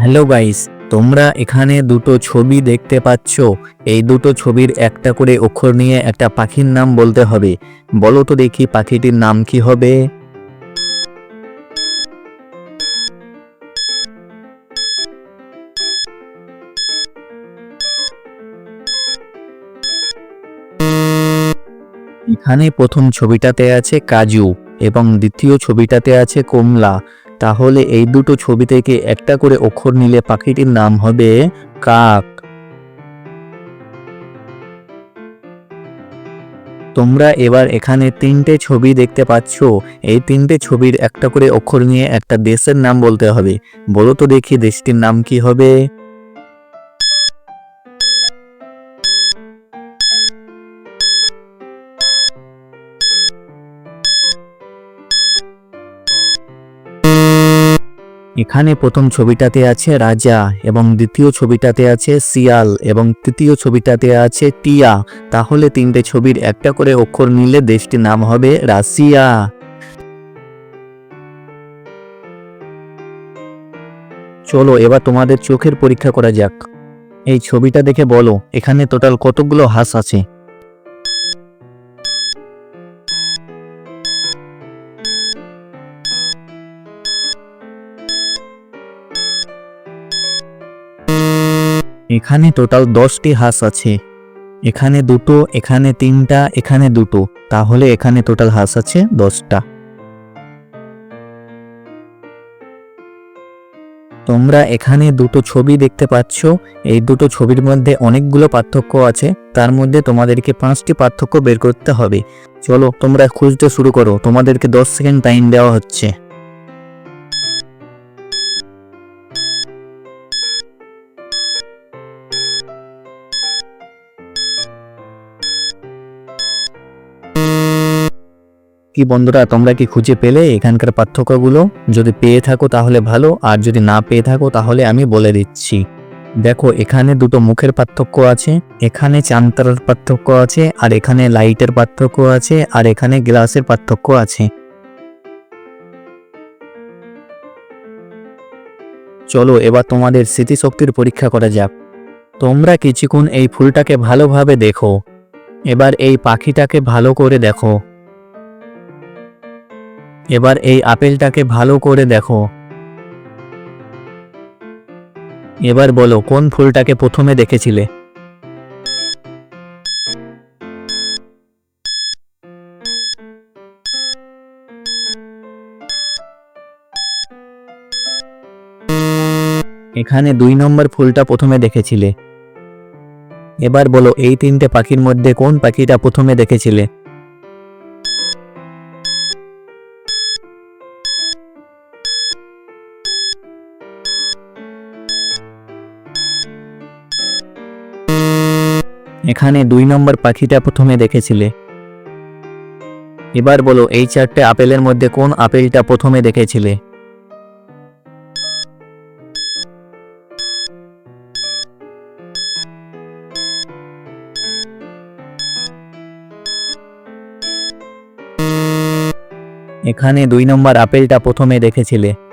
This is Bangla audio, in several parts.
হ্যালো গাইস, তোমরা এখানে দুটো ছবি দেখতে পাচ্ছ। এই দুটো ছবির একটা করে অক্ষর নিয়ে একটা পাখির নাম বলতে হবে। বলো তো দেখি পাখিটির নাম কি হবে। এখানে প্রথম ছবিটাতে আছে কাজু এবং দ্বিতীয় ছবিটাতে আছে কমলা। তাহলে এই দুটো ছবি থেকে একটা করে অক্ষর নিলে পাখিটির নাম হবে কাক। তোমরা এবার এখানে তিনটে ছবি দেখতে পাচ্ছ। এই তিনটে ছবির একটা করে অক্ষর নিয়ে একটা দেশের নাম বলতে হবে। বলো তো দেখি দেশটির নাম কি হবে। এখানে প্রথম ছবিটাতে আছে রাজা এবং দ্বিতীয় ছবিটাতে আছে শিয়াল এবং তৃতীয় ছবিটাতে আছে টিয়া। তাহলে তিনটে ছবির একটা করে অক্ষর নিলে দেশটির নাম হবে রাশিয়া। চলো এবার তোমাদের চোখের পরীক্ষা করা যাক। এই ছবিটা দেখে বলো, এখানে টোটাল কতগুলো হাঁস আছে? এখানে টোটাল দশটি হাঁস আছে। এখানে দুটো, এখানে তিনটা, এখানে দুটো। তাহলে এখানে টোটাল হাঁস আছে দশটা। তোমরা এখানে দুটো ছবি দেখতে পাচ্ছ। এই দুটো ছবির মধ্যে অনেকগুলো পার্থক্য আছে। তার মধ্যে তোমাদেরকে পাঁচটি পার্থক্য বের করতে হবে। চলো তোমরা খুঁজতে শুরু করো। তোমাদেরকে দশ সেকেন্ড টাইম দেওয়া হচ্ছে। কি বন্ধুরা, তোমরা কি খুঁজে পেলে এখানকার পার্থক্যগুলো? যদি পেয়ে থাকো তাহলে ভালো, আর যদি না পেয়ে থাকো তাহলে আমি বলে দিচ্ছি। দেখো, এখানে দুটো মুখের পার্থক্য আছে, এখানে চান্তারার পার্থক্য আছে, আর এখানে লাইটের পার্থক্য আছে, আর এখানে গ্লাসের পার্থক্য আছে। চলো, এবার তোমাদের স্মৃতিশক্তির পরীক্ষা করা যাক। তোমরা কিছুক্ষণ এই ফুলটাকে ভালোভাবে দেখো। এবার এই পাখিটাকে ভালো করে দেখো। এবার এই আপেলটাকে ভালো করে দেখো। এবার বলো, কোন ফুলটাকে প্রথমে দেখেছিলে? এখানে দুই নম্বর ফুলটা প্রথমে দেখেছিলে। এবার বলো, এই তিনটে পাখির মধ্যে কোন পাখিটা প্রথমে দেখেছিলে? এখানে দুই নম্বর পাখিটা প্রথমে দেখেছিলে। এবার বলো, এই চারটে আপেলের মধ্যে কোন আপেলটা প্রথমে দেখেছিলে? এখানে দুই নম্বর আপেলটা প্রথমে দেখেছিলে।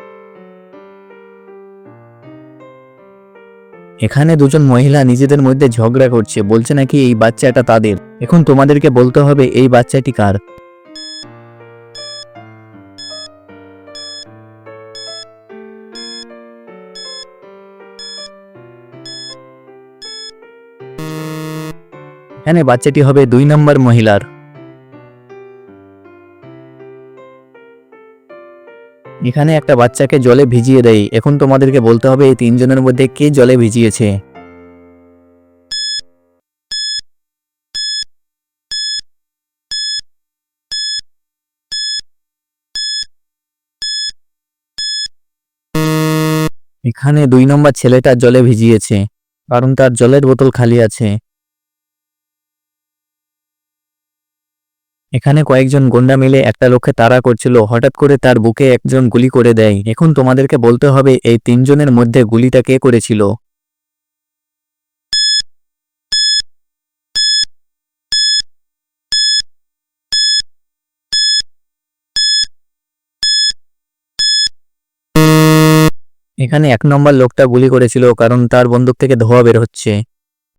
এখানে দুজন মহিলা নিজেদের মধ্যে ঝগড়া করছে, বলছে নাকি এই বাচ্চাটা তাদের। এখন তোমাদেরকে বলতে হবে, এই বাচ্চাটি কার? এখানে বাচ্চাটি হবে দুই নম্বর মহিলার। এখানে একটা বাচ্চাকে জলে ভিজিয়ে দেয় এখন তোমাদেরকে বলতে হবে, এই তিনজনের মধ্যে কে জলে ভিজিয়েছে? এখানে দুই নম্বর ছেলেটা জলে ভিজিয়েছে, কারণ তার জলের বোতল খালি আছে। এখানে কয়েকজন গুন্ডা মিলে একটা লোককে তাড়া করছিল, হঠাৎ করে তার বুকে একজন গুলি করে দেয়। এখন তোমাদেরকে বলতে হবে, এই তিনজনের মধ্যে গুলিটা কে করেছিল? এখানে এক নম্বর লোকটা গুলি করেছিল, কারণ তার বন্দুক থেকে ধোয়া বের হচ্ছে।